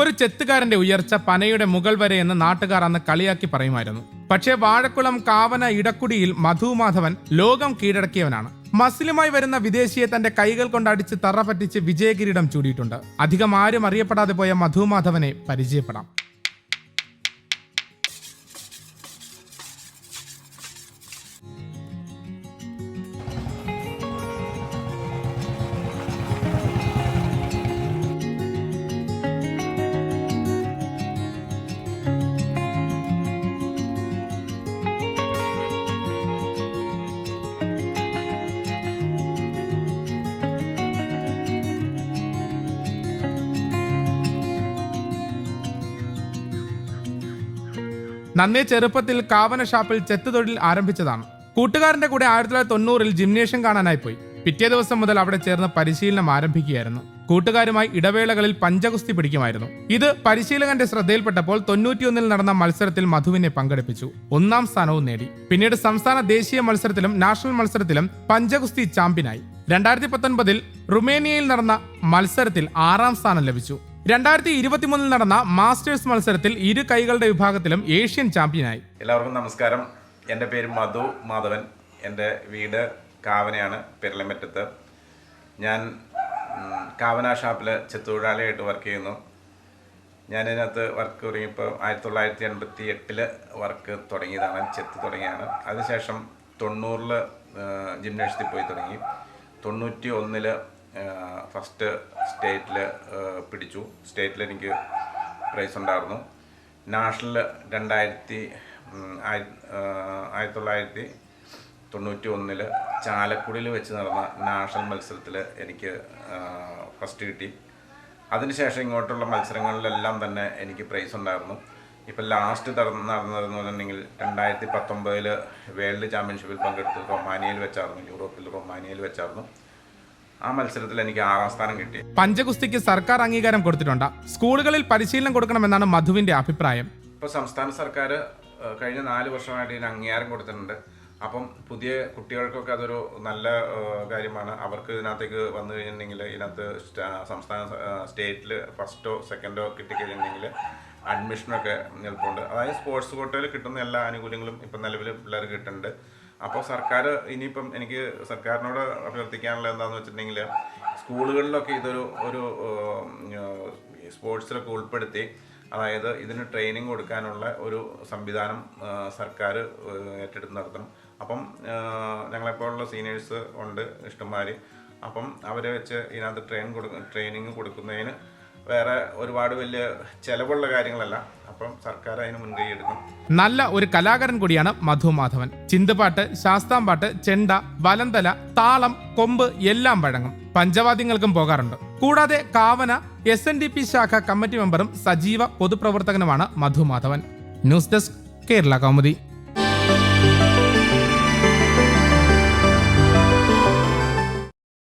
ഒരു ചെത്തുകാരന്റെ ഉയർച്ച പനയുടെ മുകൾ വരെ എന്ന് നാട്ടുകാർ അന്ന് കളിയാക്കി പറയുമായിരുന്നു. പക്ഷേ വാഴക്കുളം കാവന ഇടക്കുടിയിൽ മധുമാധവൻ ലോകം കീഴടക്കിയവനാണ്. മസ്ലിമായി വരുന്ന വിദേശിയെ തന്റെ കൈകൾ കൊണ്ട് അടിച്ച് തറ പറ്റിച്ച് വിജയകിരീടം ചൂടിയിട്ടുണ്ട്. അധികം ആരും അറിയപ്പെടാതെ പോയ മധുമാധവനെ പരിചയപ്പെടാം. നന്നേ ചെറുപ്പത്തിൽ കാവന ഷാപ്പിൽ ചെത്ത് തൊഴിൽ ആരംഭിച്ചതാണ്. കൂട്ടുകാരന്റെ കൂടെ ആയിരത്തി തൊള്ളായിരത്തി തൊണ്ണൂറിൽ ജിംനേഷ്യം കാണാനായി പോയി പിറ്റേ ദിവസം മുതൽ അവിടെ ചേർന്ന് പരിശീലനം ആരംഭിക്കുകയായിരുന്നു. കൂട്ടുകാരുമായി ഇടവേളകളിൽ പഞ്ചഗുസ്തി പിടിക്കുമായിരുന്നു. ഇത് പരിശീലകന്റെ ശ്രദ്ധയിൽപ്പെട്ടപ്പോൾ തൊണ്ണൂറ്റിയൊന്നിൽ നടന്ന മത്സരത്തിൽ മധുവിനെ പങ്കെടുപ്പിച്ചു. ഒന്നാം സ്ഥാനവും നേടി. പിന്നീട് സംസ്ഥാന ദേശീയ മത്സരത്തിലും നാഷണൽ മത്സരത്തിലും പഞ്ചഗുസ്തി ചാമ്പ്യനായി. രണ്ടായിരത്തി പത്തൊൻപതിൽ റുമേനിയയിൽ നടന്ന മത്സരത്തിൽ ആറാം സ്ഥാനം ലഭിച്ചു. രണ്ടായിരത്തി ഇരുപത്തിമൂന്നിൽ നടന്ന മാസ്റ്റേഴ്സ് മത്സരത്തിൽ ഇരു കൈകളുടെ വിഭാഗത്തിലും ഏഷ്യൻ ചാമ്പ്യനായി. എല്ലാവർക്കും നമസ്കാരം. എന്റെ പേര് മധു മാധവൻ. എന്റെ വീട് കാവനയാണ് പെരളമറ്റത്ത് ഞാൻ കാവന ഷാപ്പിൽ ചെത്തൊഴിലാളിയായിട്ട് വർക്ക് ചെയ്യുന്നു. ഞാൻ ഇതിനകത്ത് വർക്ക് തുടങ്ങിയപ്പോൾ ആയിരത്തി തൊള്ളായിരത്തി എൺപത്തി എട്ടിൽ വർക്ക് തുടങ്ങിയതാണ് ചെത്ത് തുടങ്ങിയാണ് അതിനുശേഷം തൊണ്ണൂറിൽ ജിംനേഷ്യത്തിൽ പോയി തുടങ്ങി. തൊണ്ണൂറ്റി ഒന്നിൽ ഫസ്റ്റ് സ്റ്റേറ്റിൽ പിടിച്ചു. സ്റ്റേറ്റിൽ എനിക്ക് പ്രൈസ് ഉണ്ടായിരുന്നു. നാഷണൽ രണ്ടായിരത്തി ആയിരത്തി തൊള്ളായിരത്തി തൊണ്ണൂറ്റി ഒന്നിൽ ചാലക്കുടിയിൽ വെച്ച് നടന്ന നാഷണൽ മത്സരത്തിൽ എനിക്ക് ഫസ്റ്റ് കിട്ടി. അതിനുശേഷം ഇങ്ങോട്ടുള്ള മത്സരങ്ങളിലെല്ലാം തന്നെ എനിക്ക് പ്രൈസ് ഉണ്ടായിരുന്നു. ഇപ്പം ലാസ്റ്റ് നടന്ന നടന്നതെന്ന് പറഞ്ഞിട്ടുണ്ടെങ്കിൽ രണ്ടായിരത്തി പത്തൊമ്പതിൽ വേൾഡ് ചാമ്പ്യൻഷിപ്പിൽ പങ്കെടുത്ത് റൊമാനിയയിൽ വെച്ചായിരുന്നു. യൂറോപ്പിൽ റൊമാനിയയിൽ വെച്ചായിരുന്നു. ആ മത്സരത്തിൽ എനിക്ക് ആറാം സ്ഥാനം കിട്ടി. പഞ്ചഗുസ്തിക്ക് സർക്കാർ അംഗീകാരം കൊടുത്തിട്ടുണ്ട്. സ്കൂളുകളിൽ പരിശീലനം കൊടുക്കണമെന്നാണ് മധുവിന്റെ അഭിപ്രായം. ഇപ്പോൾ സംസ്ഥാന സർക്കാർ കഴിഞ്ഞ നാല് വർഷമായിട്ട് ഇതിന് അംഗീകാരം കൊടുത്തിട്ടുണ്ട്. അപ്പം പുതിയ കുട്ടികൾക്കൊക്കെ അതൊരു നല്ല കാര്യമാണ്. അവർക്ക് ഇതിനകത്തേക്ക് വന്നു കഴിഞ്ഞിട്ടുണ്ടെങ്കിൽ ഇതിനകത്ത് സംസ്ഥാന സ്റ്റേറ്റിൽ ഫസ്റ്റോ സെക്കൻഡോ കിട്ടിക്കഴിഞ്ഞിട്ടുണ്ടെങ്കിൽ അഡ്മിഷനൊക്കെ എളുപ്പമുണ്ട് അതായത് സ്പോർട്സ് കോട്ടയിൽ കിട്ടുന്ന എല്ലാ ആനുകൂല്യങ്ങളും ഇപ്പം നിലവിൽ പിള്ളേർ കിട്ടുന്നുണ്ട്. അപ്പോൾ സർക്കാർ ഇനിയിപ്പം എനിക്ക് സർക്കാരിനോട് അഭ്യർത്ഥിക്കാനുള്ള എന്താണെന്ന് വെച്ചിട്ടുണ്ടെങ്കിൽ സ്കൂളുകളിലൊക്കെ ഇതൊരു ഒരു സ്പോർട്സിലൊക്കെ ഉൾപ്പെടുത്തി അതായത് ഇതിന് ട്രെയിനിങ് കൊടുക്കാനുള്ള ഒരു സംവിധാനം സർക്കാർ ഏറ്റെടുത്ത് നടത്തണം. അപ്പം ഞങ്ങളെപ്പോലുള്ള സീനിയേഴ്സ് ഉണ്ട് ഇഷ്ടംമാർ അപ്പം അവരെ വെച്ച് ഇതിനകത്ത് ട്രെയിൻ കൊടു ട്രെയിനിങ് കൊടുക്കുന്നതിന് വേറെ ഒരുപാട് വലിയ ചെലവുള്ള കാര്യങ്ങളല്ല. അപ്പം സർക്കാർ അതിന് മുൻകൈ എടുക്കും. നല്ല ഒരു കലാകാരൻ കൂടിയാണ് മധു മാധവൻ. ചിന്തപാട്ട് ശാസ്താംപാട്ട് ചെണ്ട വലന്തല താളം കൊമ്പ് എല്ലാം വഴങ്ങും. പഞ്ചവാദ്യങ്ങൾക്കും പോകാറുണ്ട്. കൂടാതെ Kavana S N D P ശാഖ കമ്മിറ്റി മെമ്പറും സജീവ പൊതുപ്രവർത്തകനുമാണ് Madhu Madhavan. News desk Kerala Kaumudi.